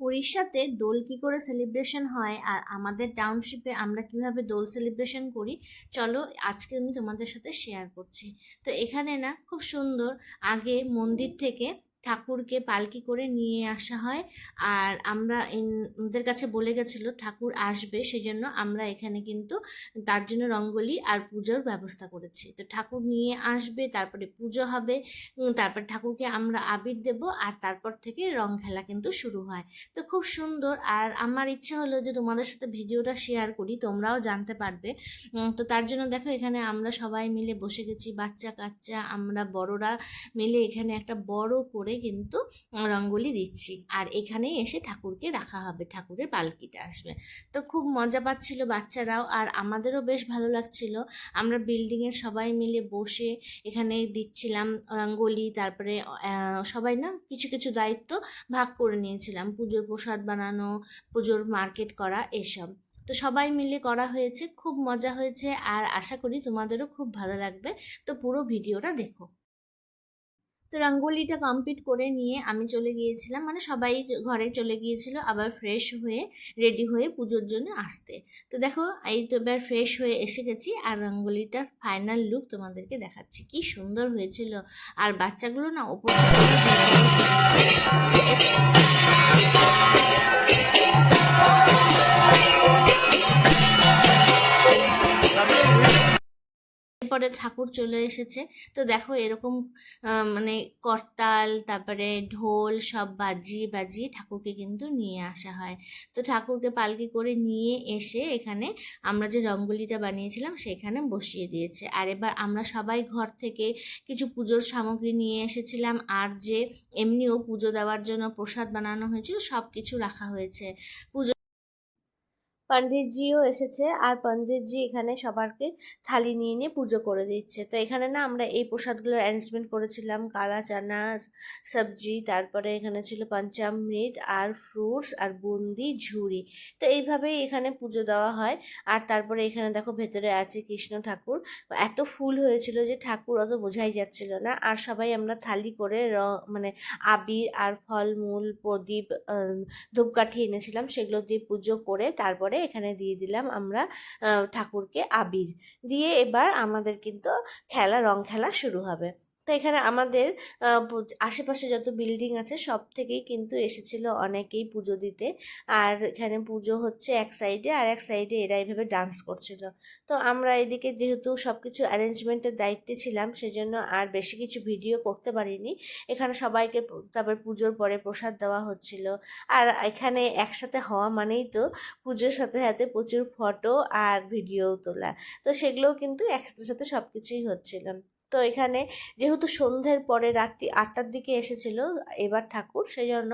উড়িষ্যাতে দোল কি করে সেলিব্রেশন হয় আর আমাদের টাউনশিপে আমরা কীভাবে দোল সেলিব্রেশন করি, চলো আজকে আমি তোমাদের সাথে শেয়ার করছি। তো এখানে না খুব সুন্দর আগে মন্দির থেকে ঠাকুরকে পালকি করে নিয়ে আসা হয়। আর আমরা ওদের কাছে বলে গেছিল, ঠাকুর আসবে, সেজন্য আমরা এখানে কিন্তু তার জন্য রঙ্গোলি আর পুজোর ব্যবস্থা করেছি। তো ঠাকুর নিয়ে আসবে, তারপরে পুজো হবে তারপর ঠাকুরকে আমরা আবির দেব আর তারপর থেকে রং খেলা কিন্তু শুরু হয়। তো খুব সুন্দর। আর আমার ইচ্ছে হলো যে তোমাদের সাথে ভিডিওটা শেয়ার করি, তোমরাও জানতে পারবে। তো তার জন্য দেখো, এখানে আমরা সবাই মিলে বসে গেছি বাচ্চা কাচ্চা আমরা বড়রা মিলে এখানে একটা বড় করে কিন্তু রঙ্গোলি দিচ্ছি। আর এখানেই এসে ঠাকুরকে রাখা হবে, ঠাকুরের পালকিটা আসবে। তো খুব মজা পাচ্ছিল বাচ্চারাও আর আমাদেরও বেশ ভালো লাগছিল। আমরা বিল্ডিংয়ের সবাই মিলে বসে এখানে দিচ্ছিলাম রঙ্গোলি, তারপরে সবাই না কিছু কিছু দায়িত্ব ভাগ করে নিয়েছিলাম। পুজোর প্রসাদ বানানো, পুজোর মার্কেট করা, এসব। তো সবাই মিলে করা হয়েছে, খুব মজা হয়েছে। আর আশা করি তোমাদেরও খুব ভালো লাগবে। তো পুরো ভিডিওটা দেখো। তো রঙ্গোলিটা কমপ্লিট করে নিয়ে আমি চলে গিয়েছিলাম। মানে সবাই ঘরে চলে গিয়েছিল আবার ফ্রেশ হয়ে রেডি হয়ে পুজোর জন্য আসতে। তো দেখো, এই তো এবার ফ্রেশ হয়ে এসে গেছি আর রঙ্গোলিটার ফাইনাল লুক তোমাদেরকে দেখাচ্ছি। কি সুন্দর হয়েছিল। আর বাচ্চাগুলো না ওপর এরপরে ঠাকুর চলে এসেছে। তো দেখো এরকম মানে করতাল, তারপরে ঢোল সব বাজিয়ে বাজিয়ে ঠাকুরকে কিন্তু নিয়ে আসা হয়। তো ঠাকুরকে পালকি করে নিয়ে এসে এখানে আমরা যে রঙ্গোলিটা বানিয়েছিলাম সেখানে বসিয়ে দিয়েছে। আর এবার আমরা সবাই ঘর থেকে কিছু পুজোর সামগ্রী নিয়ে এসেছিলাম। আর যে এমনিও পুজো দেওয়ার জন্য প্রসাদ বানানো হয়েছিল সব কিছু রাখা হয়েছে। পুজো পণ্ডিতজিও এসেছে আর পণ্ডিতজি এখানে সবারকে থালি নিয়ে নিয়ে পুজো করে দিচ্ছে। তো এখানে না আমরা এই প্রসাদগুলোর অ্যারেঞ্জমেন্ট করেছিলাম, কালা চানা, সবজি, তারপরে এখানে ছিল পঞ্চামৃত আর ফ্রুটস আর বুন্দি, ঝুড়ি। তো এইভাবেই এখানে পুজো দেওয়া হয়। আর তারপরে এখানে দেখো ভেতরে আছে কৃষ্ণ ঠাকুর। এত ফুল হয়েছিল যে ঠাকুর অত বোঝাই যাচ্ছিল না। আর সবাই আমরা থালি করে র মানে আবির আর ফলমূল, প্রদীপ ধূপকাঠি এনেছিলাম। সেগুলো দিয়ে পুজো করে তারপরে এখানে দিয়ে দিলাম আমরা ঠাকুরকে আবির। দিয়ে এবার আমাদের কিন্তু খেলা, রং খেলা শুরু হবে। তো এখানে আমাদের আশেপাশে যত বিল্ডিং আছে সব থেকেই কিন্তু এসেছিল অনেকেই পুজো দিতে। আর এখানে পুজো হচ্ছে এক সাইডে, আর এক সাইডে এরা এইভাবে ডান্স করছিল। তো আমরা এদিকে যেহেতু সব কিছু অ্যারেঞ্জমেন্টের দায়িত্বে ছিলাম, সেজন্য আর বেশি কিছু ভিডিও করতে পারিনি। এখানে সবাইকে তারপর পুজোর পরে প্রসাদ দেওয়া হচ্ছিল। আর এখানে একসাথে হওয়া মানেই তো পুজোর সাথে সাথে প্রচুর ফটো আর ভিডিও তোলা। তো সেগুলোও কিন্তু একসাথে সাথে সব কিছুই হচ্ছিল। তো এখানে যেহেতু সন্ধ্যের পরে রাত্রি আটটার দিকে এসেছিল এবার ঠাকুর সেই জন্য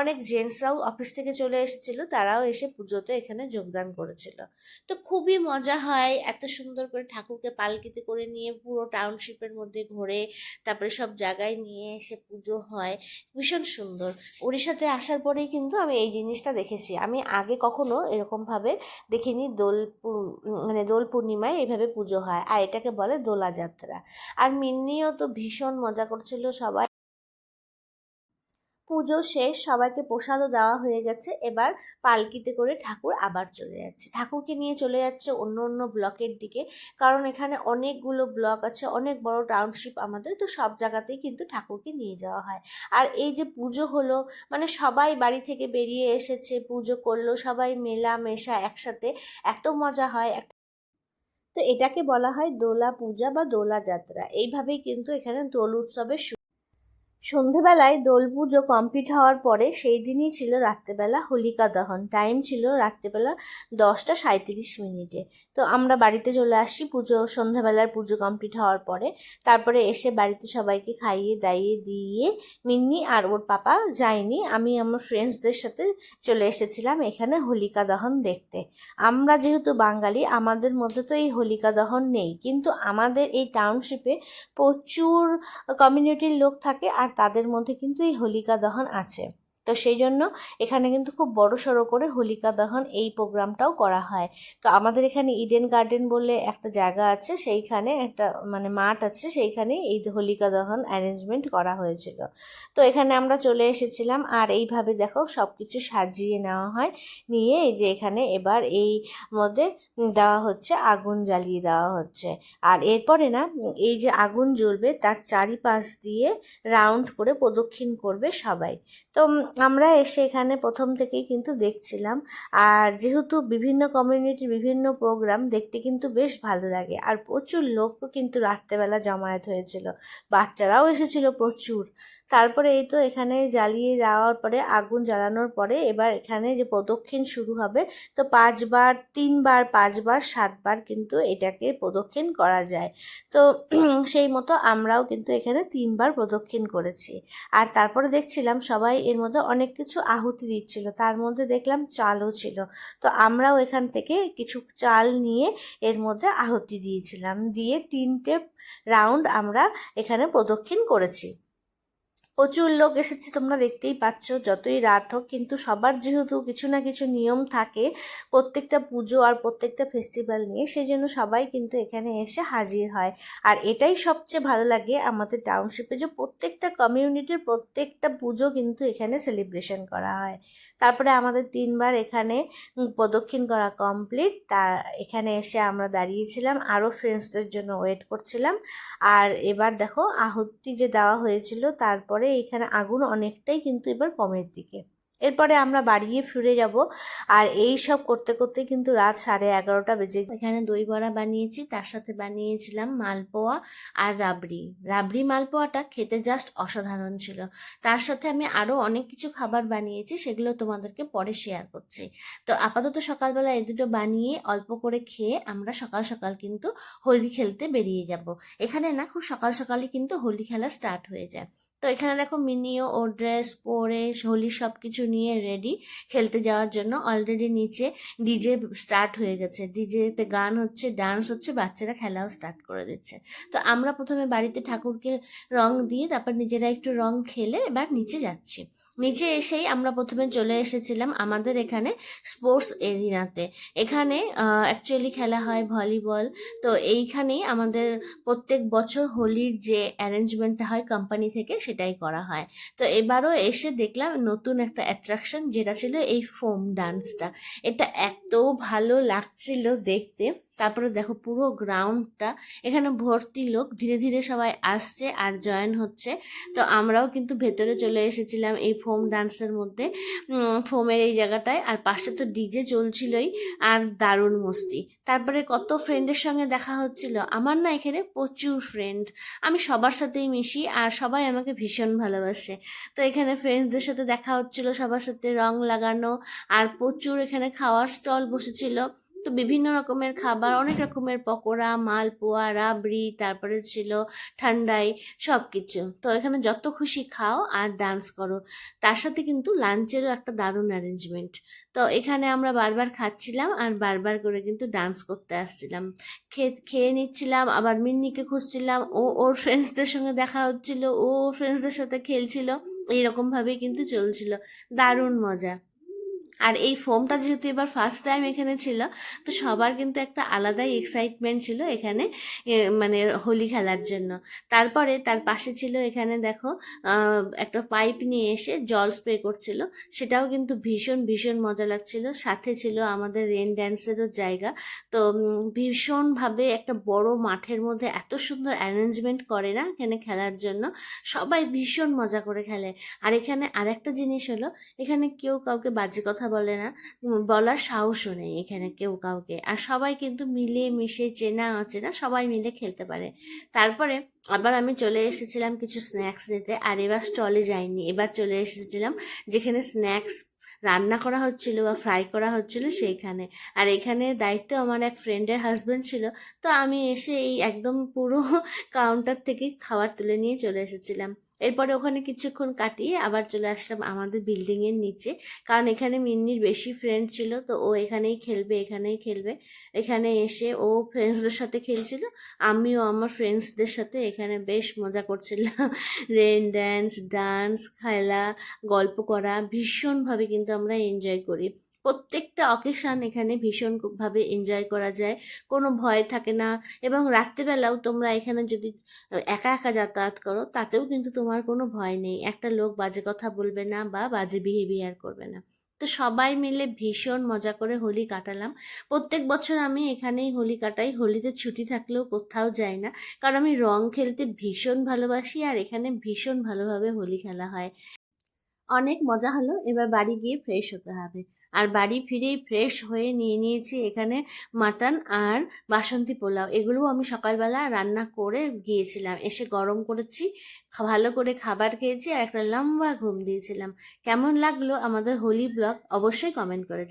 অনেক জেন্টসরাও অফিস থেকে চলে এসেছিল, তারাও এসে পুজোতে এখানে যোগদান করেছিল। তো খুবই মজা হয় এত সুন্দর করে ঠাকুরকে পালকিতে করে নিয়ে পুরো টাউনশিপের মধ্যে ঘোরে, তারপরে সব জায়গায় নিয়ে এসে পুজো হয়, ভীষণ সুন্দর। উড়িষ্যাতে আসার পরেই কিন্তু আমি এই জিনিসটা দেখেছি। আমি আগে কখনো এরকমভাবে দেখিনি দোল মানে দোল পূর্ণিমায় এইভাবে পুজো হয়, আর এটাকে বলে দোলা যাত্রা আর মিন্নিও তো ভীষণ মজা করছিল সবাই। পুজো শেষ, সবাইকে প্রসাদও দেওয়া হয়ে গেছে। এবার পালকিতে করে ঠাকুর আবার চলে যাচ্ছে। ঠাকুরকে নিয়ে চলে যাচ্ছে অন্য অন্য ব্লকের দিকে। কারণ এখানে অনেকগুলো ব্লক আছে, অনেক বড় টাউনশিপ আমাদের, তো সব জায়গাতেই কিন্তু ঠাকুরকে নিয়ে যাওয়া হয়। আর এই যে পুজো হলো মানে সবাই বাড়ি থেকে বেরিয়ে এসেছে, পুজো করল, সবাই মেলা মেশা একসাথে। এত মজা হয় তো এটাকে বলা হয় দোলা পূজা বা দোলা যাত্রা এইভাবেই কিন্তু এখানে দোল উৎসবের সন্ধেবেলায় দোল পুজো কমপ্লিট হওয়ার পরে সেই দিনই ছিল রাত্রেবেলা হোলিকা দহন। টাইম ছিল রাত্রেবেলা দশটা সাঁত্রিশ মিনিটে। তো আমরা বাড়িতে চলে আসি পুজো সন্ধ্যাবেলার পুজো কমপ্লিট হওয়ার পরে। তারপরে এসে বাড়িতে সবাইকে খাইয়ে দাইয়ে দিয়ে মিন্নি আর ওর পাপা যায়নি। আমি আমার ফ্রেন্ডসদের সাথে চলে এসেছিলাম এখানে হোলিকা দহন দেখতে। আমরা যেহেতু বাঙালি, আমাদের মধ্যে তো এই হোলিকা দহন নেই। কিন্তু আমাদের এই টাউনশিপে প্রচুর কমিউনিটির লোক থাকে আর তাদের মধ্যে কিন্তু এই হোলিকা দহন আছে। তো সেই জন্য এখানে কিন্তু খুব বড় সড়ো করে হোলিকা দহন এই প্রোগ্রামটাও করা হয়। তো আমাদের এখানে ইডেন গার্ডেন বলে একটা জায়গা আছে, সেইখানে একটা মানে মাঠ আছে, সেইখানে এই হোলিকা দহন অ্যারেঞ্জমেন্ট করা হয়েছিল। তো এখানে আমরা চলে এসেছিলাম আর এইভাবে দেখো সব কিছু সাজিয়ে নেওয়া হয়, নিয়ে এই যে এখানে এবার এই মধ্যে দেওয়া হচ্ছে, আগুন জ্বালিয়ে দেওয়া হচ্ছে। আর এরপরে না, এই যে আগুন জ্বলবে তার চারিপাশ দিয়ে রাউন্ড করে প্রদক্ষিণ করবে সবাই। তো আমরা এসে এখানে প্রথম থেকেই কিন্তু দেখছিলাম। আর যেহেতু বিভিন্ন কমিউনিটির বিভিন্ন প্রোগ্রাম দেখতে কিন্তু বেশ ভালো লাগে। আর প্রচুর লোকও কিন্তু রাত্রেবেলা জমায়েত হয়েছিল। বাচ্চারাও এসেছিল প্রচুর। তারপরে এই তো এখানে জ্বালিয়ে যাওয়ার পরে, আগুন জ্বালানোর পরে এবার এখানে যে প্রদক্ষিণ শুরু হবে, তো পাঁচবার, তিনবার, পাঁচবার, সাতবার কিন্তু এটাকে প্রদক্ষিণ করা যায়। তো সেই মতো আমরাও কিন্তু এখানে তিনবার প্রদক্ষিণ করেছি। আর তারপরে দেখছিলাম সবাই এর মধ্যে অনেক কিছু আহুতি দিচ্ছিল। তার মধ্যে দেখলাম চালও ছিল। তো আমরাও এখান থেকে কিছু চাল নিয়ে এর মধ্যে আহুতি দিয়েছিলাম। দিয়ে তিনটে রাউন্ড আমরা এখানে প্রদক্ষিণ করেছি। প্রচুর লোক এসেছে, তোমরা দেখতেই পাচ্ছ। যতই রাত হোক, কিন্তু সবার যেহেতু কিছু না কিছু নিয়ম থাকে প্রত্যেকটা পুজো আর প্রত্যেকটা ফেস্টিভ্যাল নিয়ে সেই জন্য সবাই কিন্তু এখানে এসে হাজির হয়। আর এটাই সবচেয়ে ভালো লাগে আমাদের টাউনশিপে যে প্রত্যেকটা কমিউনিটির প্রত্যেকটা পুজো কিন্তু এখানে সেলিব্রেশন করা হয়। তারপরে আমাদের তিনবার এখানে প্রদক্ষিণ করা কমপ্লিট তা, এখানে এসে আমরা দাঁড়িয়েছিলাম আরও ফ্রেন্ডসদের জন্য ওয়েট করছিলাম। আর এবার দেখো, আহুতি যে দেওয়া হয়েছিল, তারপরে এখানে আগুন অনেকটাই কিন্তু এবার কমের দিকে। এরপরে আমরা বাড়িয়ে ফিরে যাব আর এই সব করতে করতে কিন্তু রাত সাড়ে এগারোটা বেজে এখানে দই বড়া বানিয়েছি, তার সাথে বানিয়েছিলাম মালপোয়া আর রাবড়ি। রাবড়ি মালপোয়াটা খেতে জাস্ট অসাধারণ ছিল। তার সাথে আমি আরও অনেক কিছু খাবার বানিয়েছি, সেগুলো তোমাদেরকে পরে শেয়ার করছি। তো আপাতত সকালবেলা এই দুটো বানিয়ে অল্প করে খেয়ে আমরা সকাল সকাল কিন্তু হোলি খেলতে বেরিয়ে যাব। এখানে না, খুব সকাল সকালই কিন্তু হোলি খেলা স্টার্ট হয়ে যায়। তো এখানে দেখো মিনিও ও ড্রেস পরে হোলি সব কিছু নিয়ে রেডি খেলতে যাওয়ার জন্য অলরেডি নিচে ডিজে স্টার্ট হয়ে গেছে। ডিজেতে গান হচ্ছে ডান্স হচ্ছে, বাচ্চারা খেলাও স্টার্ট করে দিচ্ছে। তো আমরা প্রথমে বাড়িতে ঠাকুরকে রং দিয়ে তারপর নিজেরা একটু রং খেলে এবার নিচে যাচ্ছি। নিচে এসেই আমরা প্রথমে চলে এসেছিলাম আমাদের এখানে স্পোর্টস এরিনাতে। এখানে অ্যাকচুয়ালি খেলা হয় ভলিবল। তো এইখানেই আমাদের প্রত্যেক বছর হোলির যে অ্যারেঞ্জমেন্টটা হয় কোম্পানি থেকে সেটাই করা হয়। তো এবারও এসে দেখলাম নতুন একটা অ্যাট্রাকশন যেটা ছিল এই ফোম ডান্সটা এটা এত ভালো লাগছিল দেখতে। তারপরে দেখো পুরো গ্রাউন্ডটা এখানে ভর্তি লোক ধীরে ধীরে সবাই আসছে আর জয়েন হচ্ছে। তো আমরাও কিন্তু ভেতরে চলে এসেছিলাম এই ফোম ডান্সের মধ্যে। ফোমের এই জায়গাটায়। আর পাশে তো ডিজে চলছিলই আর দারুণ মস্তি। তারপরে কত ফ্রেন্ডের সঙ্গে দেখা হচ্ছিল। আমার না এখানে প্রচুর ফ্রেন্ড আমি সবার সাথেই মিশি আর সবাই আমাকে ভীষণ ভালোবাসে। তো এখানে ফ্রেন্ডসদের সাথে দেখা হচ্ছিল, সবার সাথে রং লাগানো আর প্রচুর এখানে খাওয়ার স্টল বসেছিল। তো বিভিন্ন রকমের খাবার, অনেক রকমের পকোড়া, মালপোয়া, রাবড়ি, তারপরে ছিল ঠান্ডাই সব কিছু তো এখানে যত খুশি খাও আর ডান্স করো। তার সাথে কিন্তু লাঞ্চেরও একটা দারুণ অ্যারেঞ্জমেন্ট তো এখানে আমরা বারবার খাচ্ছিলাম আর বারবার করে কিন্তু ডান্স করতে আসছিলাম। খেয়ে খেয়ে নিচ্ছিলাম, আবার মিন্নিকে খুঁজছিলাম, ও, ওর ফ্রেন্ডসদের সঙ্গে দেখা হচ্ছিল, ও ফ্রেন্ডসদের সাথে খেলছিল। এইরকমভাবেই কিন্তু চলছিল। দারুণ মজা। আর এই ফোমটা যেহেতু এবার ফার্স্ট টাইম এখানে ছিল, তো সবার কিন্তু একটা আলাদাই এক্সাইটমেন্ট ছিল এখানে মানে হোলি খেলার জন্য। তারপরে তার পাশে ছিল এখানে দেখো একটা পাইপ নিয়ে এসে জল স্প্রে করছিল। সেটাও কিন্তু ভীষণ ভীষণ মজা লাগছিল। সাথে ছিল আমাদের রেন ড্যান্সেরও জায়গা। তো ভীষণভাবে একটা বড় মাঠের মধ্যে এত সুন্দর অ্যারেঞ্জমেন্ট করে না এখানে খেলার জন্য। সবাই ভীষণ মজা করে খেলে। আর এখানে আরেকটা জিনিস হলো, এখানে কেউ কাউকে বাজে কথা বলে না বলার সাহসও নেই এখানে কেউ কাউকে। আর সবাই কিন্তু মিলে মিশে চেনা অচেনা সবাই মিলে খেলতে পারে। তারপরে আবার আমি চলে এসেছিলাম কিছু স্ন্যাক্স নিতে, আর এবার স্টলে যাইনি। এবার চলে এসেছিলাম যেখানে স্ন্যাক্স রান্না করা হচ্ছিল বা ফ্রাই করা হচ্ছিল সেইখানে। আর এখানে দায়িত্ব আমার এক ফ্রেন্ডের হাজব্যান্ড ছিল, তো আমি এসে এই একদম পুরো কাউন্টার থেকে খাবার তুলে নিয়ে চলে এসেছিলাম। এরপরে ওখানে কিছুক্ষণ কাটিয়ে আবার চলে আসলাম আমাদের বিল্ডিংয়ের নিচে। কারণ এখানে মিন্নির বেশি ফ্রেন্ড ছিল, তো ও এখানেই খেলবে এখানেই খেলবে। এখানে এসে ও ফ্রেন্ডসদের সাথে খেলছিল, আমিও আমার ফ্রেন্ডসদের সাথে এখানে বেশ মজা করছিলাম। রেন ড্যান্স ডান্স খেলা, গল্প করা, ভীষণভাবে কিন্তু আমরা এনজয় করি। প্রত্যেকটা অকেশন এখানে ভীষণভাবে এনজয় করা যায়। কোনো ভয় থাকে না এবং রাত্রেবেলাও তোমরা এখানে যদি একা একা যাতায়াত করো, তাতেও কিন্তু তোমার কোনো ভয় নেই। একটা লোক বাজে কথা বলবে না বা বাজে বিহেভিয়ার করবে না। তো সবাই মিলে ভীষণ মজা করে হোলি কাটালাম। প্রত্যেক বছর আমি এখানেই হোলি কাটাই। হোলিতে ছুটি থাকলেও কোথাও যাই না। কারণ আমি রং খেলতে ভীষণ ভালোবাসি আর এখানে ভীষণ ভালোভাবে হোলি খেলা হয়। অনেক মজা হলো। এবার বাড়ি গিয়ে ফ্রেশ হতে হবে। আর বাড়ি ফিরেই ফ্রেশ হয়ে নিয়ে নিয়েছি এখানে মাটন আর বাসন্তী পোলাও। এগুলোও আমি সকালবেলা রান্না করে গিয়েছিলাম। এসে গরম করেছি ভালো করে খাবার খেয়েছি আর একটা লম্বা ঘুম দিয়েছিলাম। কেমন লাগল আমাদের হোলি ব্লগ অবশ্যই কমেন্ট করে